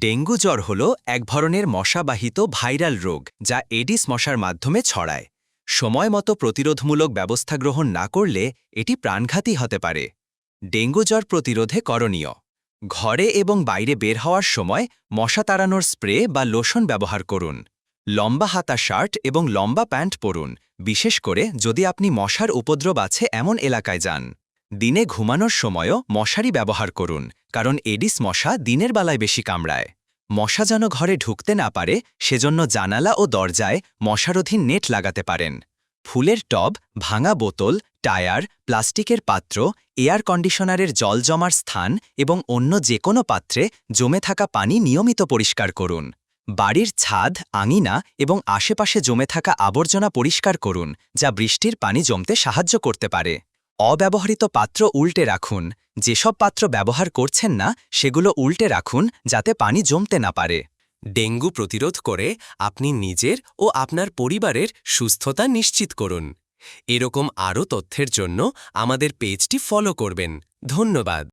Dengue জ্বর হল এক ধরনের মশাবাহিত ভাইরাল রোগ যা এডিস মশার মাধ্যমে ছড়ায়। সময় মতো প্রতিরোধমূলক ব্যবস্থা গ্রহণ না করলে এটি প্রাণঘাতী হতে পারে। ডেঙ্গু জ্বর প্রতিরোধে করণীয়। ঘরে এবং বাইরে বের হওয়ার সময় মশা তাড়ানোর স্প্রে বা লোশন ব্যবহার করুন। লম্বা হাতা শার্ট এবং লম্বা প্যান্ট পরুন, বিশেষ করে যদি আপনি মশার উপদ্রব আছে এমন এলাকায় যান। দিনে ঘুমানোর সময়ও মশারি ব্যবহার করুন কারণ এডিস মশা দিনের বেলায় বেশি কামড়ায়। মশা যেন ঘরে ঢুকতে না পারে, সেজন্য জানালা ও দরজায় মশারোধীন নেট লাগাতে পারেন। ফুলের টব, ভাঙা বোতল, টায়ার, প্লাস্টিকের পাত্র, এয়ার কন্ডিশনারের জল জমার স্থান এবং অন্য যে কোনো পাত্রে জমে থাকা পানি নিয়মিত পরিষ্কার করুন। বাড়ির ছাদ, আঙিনা এবং আশেপাশে জমে থাকা আবর্জনা পরিষ্কার করুন, যা বৃষ্টির পানি জমতে সাহায্য করতে পারে। অব্যবহৃত পাত্র উল্টে রাখুন। যেসব পাত্র ব্যবহার করছেন না, সেগুলো উল্টে রাখুন, যাতে পানি জমতে না পারে। ডেঙ্গু প্রতিরোধ করে আপনি নিজের ও আপনার পরিবারের সুস্থতা নিশ্চিত করুন। এরকম আরও তথ্যের জন্য আমাদের পেজটি ফলো করবেন। ধন্যবাদ।